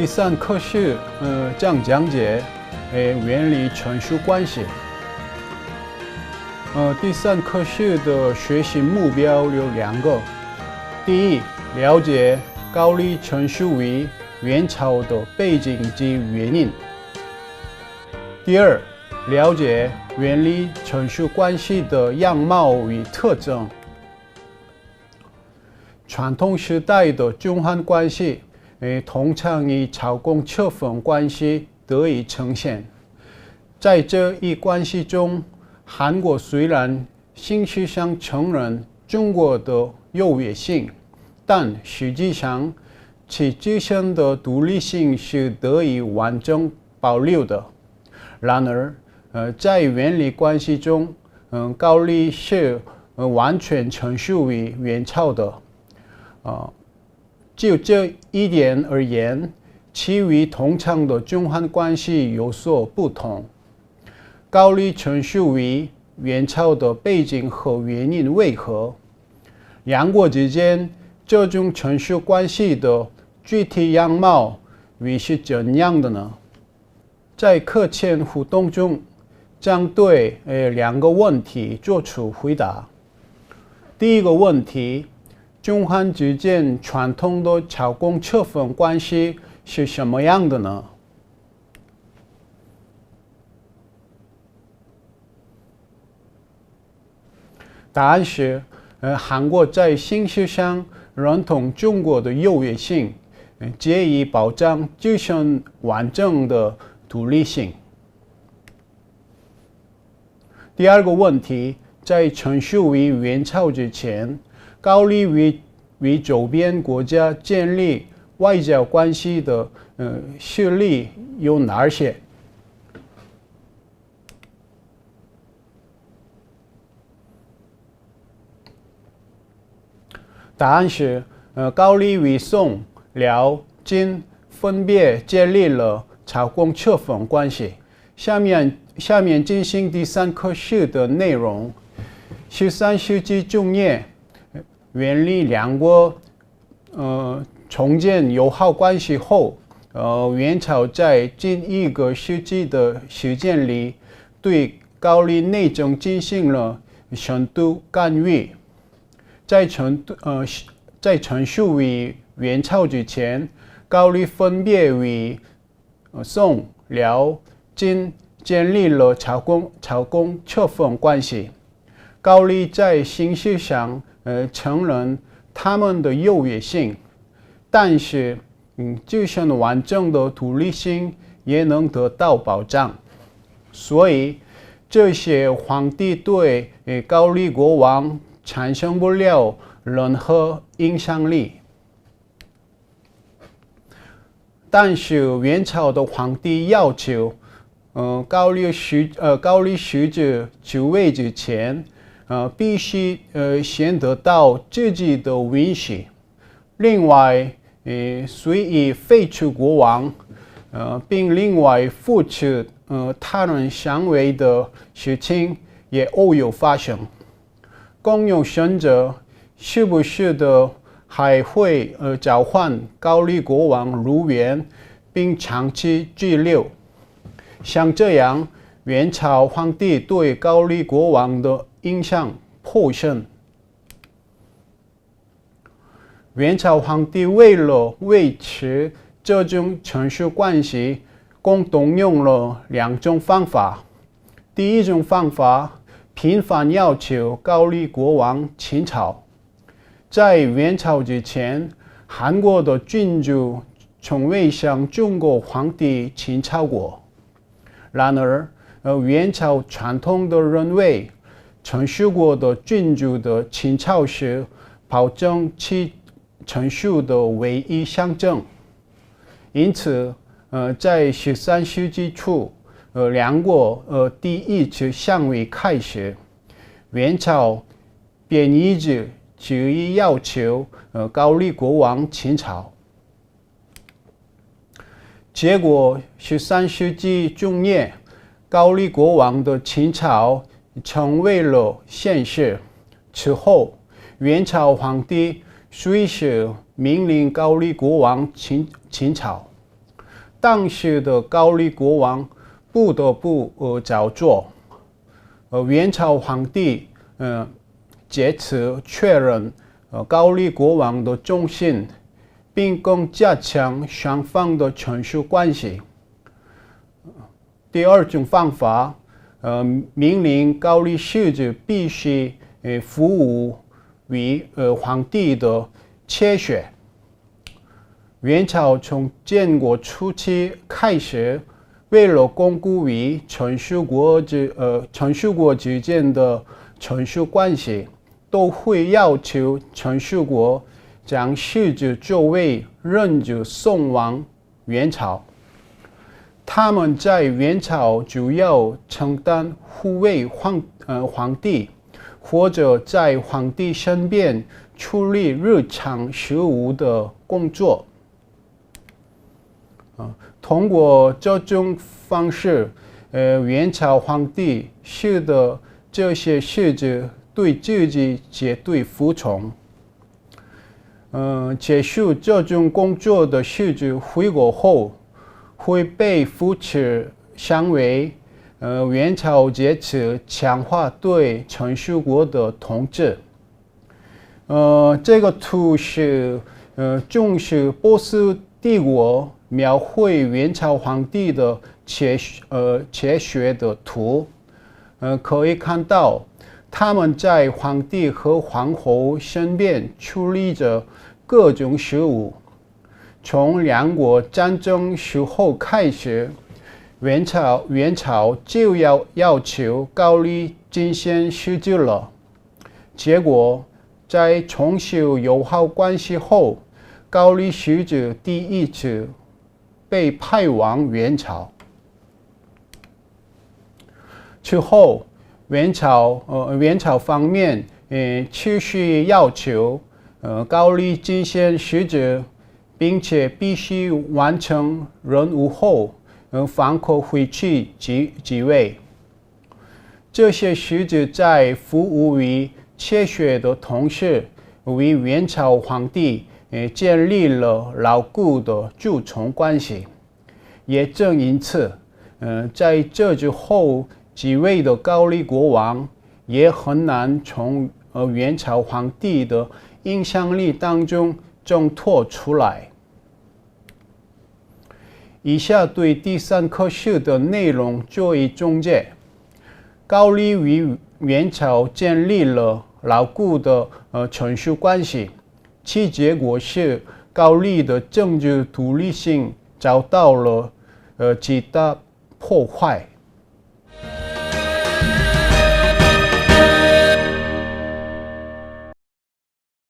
第三课是呃讲讲解呃原理陈述关系。呃，第三课是的学习目标有两个：第一，了解高丽陈述为元朝的背景及原因；第二，了解原理陈述关系的样貌与特征。传统时代的中韩关系。诶，通常以朝贡切分关系得以呈现。在这一关系中，韩国虽然形式上承认中国的优越性，但实际上其自身的独立性是得以完整保留的。然而，呃，在原理关系中，嗯，高丽是呃完全承受于元朝的，啊。就这一点而言，其余通常的中韩关系有所不同。高丽陈述为元朝的背景和原因为何？两国之间这种陈述关系的具体样貌为是怎样的呢？在课前互动中，将对呃两个问题做出回答。第一个问题。中韩之间传统的朝贡切分关系是什么样的呢？答案是：呃，韩国在形式上认同中国的优越性，借以保障自身完整的独立性。第二个问题，在陈述为元朝之前。高丽与与周边国家建立外交关系的呃势力有哪些？答案是：呃，高丽与宋、辽、金分别建立了朝贡切分关系。下面下面进行第三课时的内容。十三世纪中叶。元历两国呃重建友好关系后，呃元朝在近一个世纪的时间里，对高丽内政进行了深度干预。在陈呃在陈述为元朝之前，高丽分别与宋、辽、金建立了朝贡朝贡切分关系。高丽在形式上。呃，承认他们的优越性，但是，嗯，自身完整的独立性也能得到保障。所以，这些皇帝对呃高丽国王产生不了任何影响力。但是，元朝的皇帝要求，呃，高丽使呃高丽使者即位之前。呃，必须呃先得到自己的允许。另外，呃，随意废除国王，呃，并另外付出呃他人行为的事情也偶有发生。公用选择是不是的还会呃召唤高丽国王入园，并长期拘留？像这样，元朝皇帝对高丽国王的。印象颇深。元朝皇帝为了维持这种陈述关系，共动用了两种方法。第一种方法，频繁要求高丽国王亲朝。在元朝之前，韩国的君主从未向中国皇帝亲朝过。然而，呃，元朝传统的认为。陈述过的君主的亲朝是保证其陈述的唯一象征。因此，呃，在十三世纪初，呃，两国呃第一次相位开始，元朝便一直执意要求呃高丽国王秦朝。结果，十三世纪中叶，高丽国王的秦朝。成为了现实。此后，元朝皇帝随时命令高丽国王亲亲朝。当时的高丽国王不得不呃照做。呃，元朝皇帝呃借此确认呃高丽国王的忠心，并更加强双方的权属关系。第二种方法，呃，命令高丽使者必须呃服务于呃皇帝的切血。元朝从建国初期开始，为了巩固与全属国之呃全属国之间的权属关系，都会要求全属国将使者作为任者送往元朝。他们在元朝主要承担护卫皇呃皇帝，或者在皇帝身边处理日常事务的工作。通过这种方式，呃，元朝皇帝使得这些使者对自己绝对服从。嗯，结束这种工作的使者回国后，会被扶持相为呃元朝借此强化对全属国的统治。呃，这个图是呃重视波斯帝国。描绘元朝皇帝的学呃哲学的图，呃，可以看到他们在皇帝和皇后身边处理着各种事务。从两国战争时候开始，元朝元朝就要要求高丽进献使者了。结果在重修友好关系后，高丽使者第一次。被派往元朝，之后，元朝呃元朝方面呃持续要求呃高丽进献使者，并且必须完成任务后呃方可回去即即位。这些使者在服务于切血的同时，为元朝皇帝。也建立了牢固的蛀虫关系，也正因此，嗯，在这之后几位的高丽国王也很难从呃元朝皇帝的影响力当中挣脱出来。以下对第三课书的内容做一总结：高丽与元朝建立了牢固的呃权属关系。其结果是，高丽的政治独立性遭到了呃极大破坏。